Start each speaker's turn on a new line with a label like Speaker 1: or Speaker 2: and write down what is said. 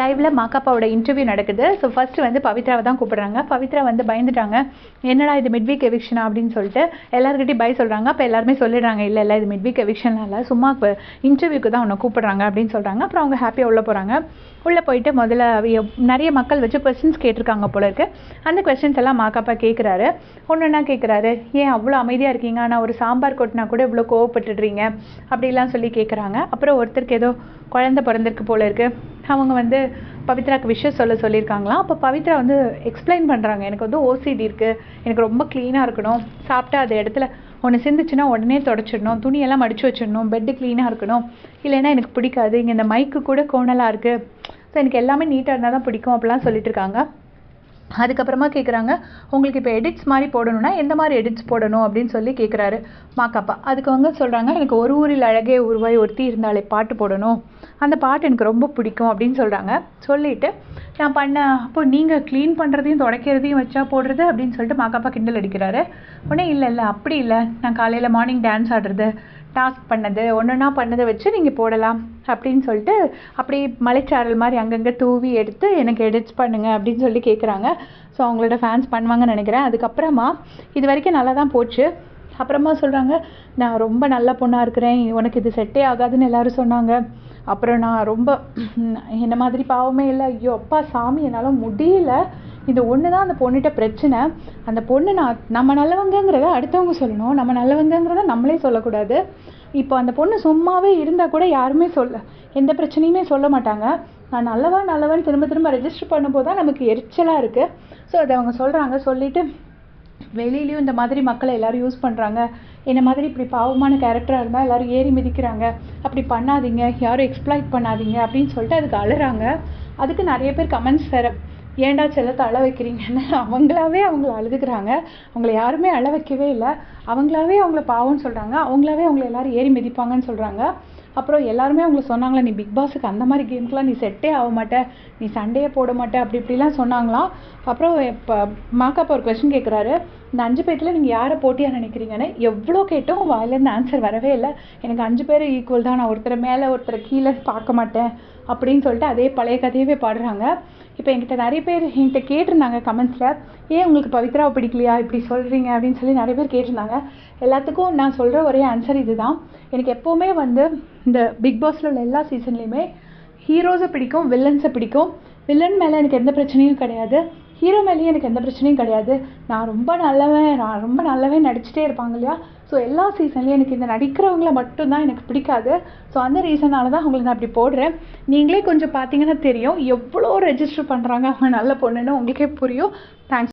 Speaker 1: லைவ்ல மாக்காப்பாவோட இன்டர்வியூ நடக்குது. ஸோ ஃபர்ஸ்ட் வந்து பவித்ராவை தான் கூப்பிடுறாங்க. பவித்ரா வந்து பயந்துட்டாங்க. என்னடா இது மிட்வீக் எவிக்ஷனா அப்படின்னு சொல்லிட்டு எல்லாருக்கிட்டையும் பய சொல்கிறாங்க அப்போ எல்லாருமே சொல்லிடுறாங்க இல்லை இல்லை இது மிட்வீக் எவிக்ஷன்லாம் இல்லை சும்மா இன்டர்வியூக்கு தான் உன்னை கூப்பிடுறாங்க அப்படின்னு சொல்கிறாங்க அப்புறம் அவங்க ஹாப்பியாக உள்ளே போகிறாங்க உள்ளே போயிட்டு முதல்ல நிறைய மக்கள் வச்சு கொஸ்டின்ஸ் கேட்டிருக்காங்க போல இருக்கு. அந்த கொஸ்டின்ஸ் எல்லாம் மாக்காப்பா கேட்குறாரு ஒன்று என்ன கேட்குறாரு ஏன் அவ்வளோ அமைதியாக இருக்கீங்க? ஆனால் ஒரு சாம்பார் கொட்டினா கூட இவ்வளோ கோவப்பட்டுடுறீங்க? அப்படிலாம் சொல்லி கேட்குறாங்க அப்புறம் ஒருத்தருக்கு ஏதோ குழந்த பிறந்திருக்கு போல இருக்குது அவங்க வந்து பவித்ராக்கு விஷயம் சொல்ல சொல்லியிருக்காங்களாம் அப்போ பவித்ரா வந்து எக்ஸ்பிளைன் பண்ணுறாங்க எனக்கு வந்து ஓசிடி இருக்குது எனக்கு ரொம்ப க்ளீனாக இருக்கணும். சாப்பிட்டா அது இடத்துல ஒன்று சிந்துச்சுன்னா உடனே தொடச்சிடணும். துணியெல்லாம் மடித்து வச்சிடணும். பெட்டு க்ளீனாக இருக்கணும். இல்லைன்னா எனக்கு பிடிக்காது. இங்கே இந்த மைக்கு கூட கோணலாக இருக்குது ஸோ எனக்கு எல்லாமே நீட்டாக இருந்தால் தான் பிடிக்கும் அப்படிலாம் சொல்லிட்டு இருக்காங்க. அதுக்கப்புறமா கேட்குறாங்க உங்களுக்கு இப்போ எடிட்ஸ் மாதிரி போடணும்னா எந்த மாதிரி எடிட்ஸ் போடணும்? அப்படின்னு சொல்லி கேட்குறாரு மாக்காப்பா. அதுக்கு அவங்க சொல்கிறாங்க எனக்கு ஒரு ஊரில் அழகே உருவாய் ஒருத்தி இருந்தாலே பாட்டு போடணும். அந்த பாட்டு எனக்கு ரொம்ப பிடிக்கும் அப்படின்னு சொல்கிறாங்க சொல்லிவிட்டு நான் பண்ண அப்போ நீங்கள் க்ளீன் பண்ணுறதையும் துடைக்கிறதையும் வச்சா போடுறது? அப்படின்னு சொல்லிட்டு மாக்கப்பா கிண்டல் அடிக்கிறாரு. உடனே இல்லை இல்லை அப்படி இல்லை. நான் காலையில் மார்னிங் டான்ஸ் ஆடுறது. டாஸ்க் பண்ணது ஒன்றுனா பண்ணதை வச்சு நீங்கள் போடலாம் அப்படின்னு சொல்லிட்டு அப்படி மலைச்சாரல் மாதிரி அங்கங்கே தூவி எடுத்து எனக்கு எடிட்ஸ் பண்ணுங்க அப்படின்னு சொல்லி கேட்குறாங்க ஸோ அவங்களோட ஃபேன்ஸ் பண்ணுவாங்கன்னு நினைக்கிறேன். அதுக்கப்புறமா இது வரைக்கும் நல்லா தான் போச்சு. அப்புறமா சொல்கிறாங்க நான் ரொம்ப நல்ல பொண்ணாக இருக்கிறேன். உனக்கு இது செட்டே ஆகாதுன்னு எல்லோரும் சொன்னாங்க. அப்புறம் நான் ரொம்ப என்ன மாதிரி பாவமே இல்லை. ஐயோ அப்பா சாமி என்னால் முடியல. இது ஒன்று தான் அந்த பொண்ணுகிட்ட பிரச்சனை. அந்த பொண்ணு நான் நம்ம நல்லவங்கங்கிறத அடுத்தவங்க சொல்லணும். நம்ம நல்லவங்கங்கிறத நம்மளே சொல்லக்கூடாது. இப்போ அந்த பொண்ணு சும்மாவே இருந்தால் கூட யாருமே சொல்ல எந்த பிரச்சனையுமே சொல்ல மாட்டாங்க. நான் நல்லவன் நல்லவன் திரும்ப திரும்ப ரெஜிஸ்டர் பண்ணும்போது தான் நமக்கு எரிச்சலாக இருக்குது ஸோ அதை அவங்க சொல்கிறாங்க சொல்லிவிட்டு வெளியிலையும் இந்த மாதிரி மக்களை எல்லோரும் யூஸ் பண்ணுறாங்க என்ன மாதிரி இப்படி பாவமான கேரக்டராக இருந்தால் எல்லோரும் ஏறி மிதிக்கிறாங்க. அப்படி பண்ணாதீங்க. யாரும் எக்ஸ்ப்ளாய்ட் பண்ணாதீங்க அப்படின்னு சொல்லிட்டு அதுக்கு அழுறாங்க. அதுக்கு நிறைய பேர் கமெண்ட்ஸ் வேறு. ஏன்டா செல்லத்தை அழ வைக்கிறீங்கன்னு? அவங்களாவே அவங்கள அழுதுகிறாங்க. அவங்கள யாருமே அழ வைக்கவே இல்லை. அவங்களாவே அவங்கள பாவம்னு சொல்கிறாங்க அவங்களாவே அவங்கள எல்லோரும் ஏறி மிதிப்பாங்கன்னு சொல்கிறாங்க அப்புறம் எல்லாருமே அவங்கள சொன்னாங்களா நீ பிக் பாஸுக்கு அந்த மாதிரி கேம்க்குலாம் நீ செட்டே ஆக மாட்ட. நீ சண்டையே போட மாட்ட. அப்படி இப்படிலாம் சொன்னாங்களாம். அப்புறம் இப்போ மாக்காப்பா ஒரு கொஸ்டின் கேட்குறாரு இந்த அஞ்சு பேர்த்தில் நீங்கள் யாரை போட்டியாக நினைக்கிறீங்கன்னு? எவ்வளோ கேட்டும் வாயிலேருந்து ஆன்சர் வரவே இல்லை. எனக்கு அஞ்சு பேர் ஈக்குவல் தான். நான் ஒருத்தர் மேலே ஒருத்தரை கீழே பார்க்க மாட்டேன். அப்படின்னு சொல்லிட்டு அதே பழைய கதையவே பாடுறாங்க. இப்போ என்கிட்ட நிறைய பேர் என்கிட்ட கேட்டிருந்தாங்க கமெண்ட்ஸில் ஏன் உங்களுக்கு பவித்ராவை பிடிக்கலையா? இப்படி சொல்கிறீங்க அப்படின்னு சொல்லி நிறைய பேர் கேட்டிருந்தாங்க. எல்லாத்துக்கும் நான் சொல்கிற ஒரே ஆன்சர் இது தான் எனக்கு எப்போவுமே வந்து இந்த பிக் பாஸில் உள்ள எல்லா சீசன்லேயுமே ஹீரோஸை பிடிக்கும் வில்லன்ஸை பிடிக்கும். வில்லன் மேலே எனக்கு எந்த பிரச்சனையும் கிடையாது. ஹீரோ மேலேயும் எனக்கு எந்த பிரச்சனையும் கிடையாது. நான் ரொம்ப நல்லவன் நான் ரொம்ப நல்லவன் நடிச்சிட்டே இருப்பாங்க இல்லையா? ஸோ எல்லா சீசன்லேயும் எனக்கு இந்த நடிக்கிறவங்கள மட்டும்தான் எனக்கு பிடிக்காது. ஸோ அந்த ரீசனால தான் உங்களுக்கு நான் அப்படி போடுறேன். நீங்களே கொஞ்சம் பார்த்தீங்கன்னா தெரியும் எவ்வளோ ரெஜிஸ்டர் பண்ணுறாங்க அவங்க நல்ல பொண்ணுன்னு உங்களுக்கே புரியும். தேங்க்ஸ்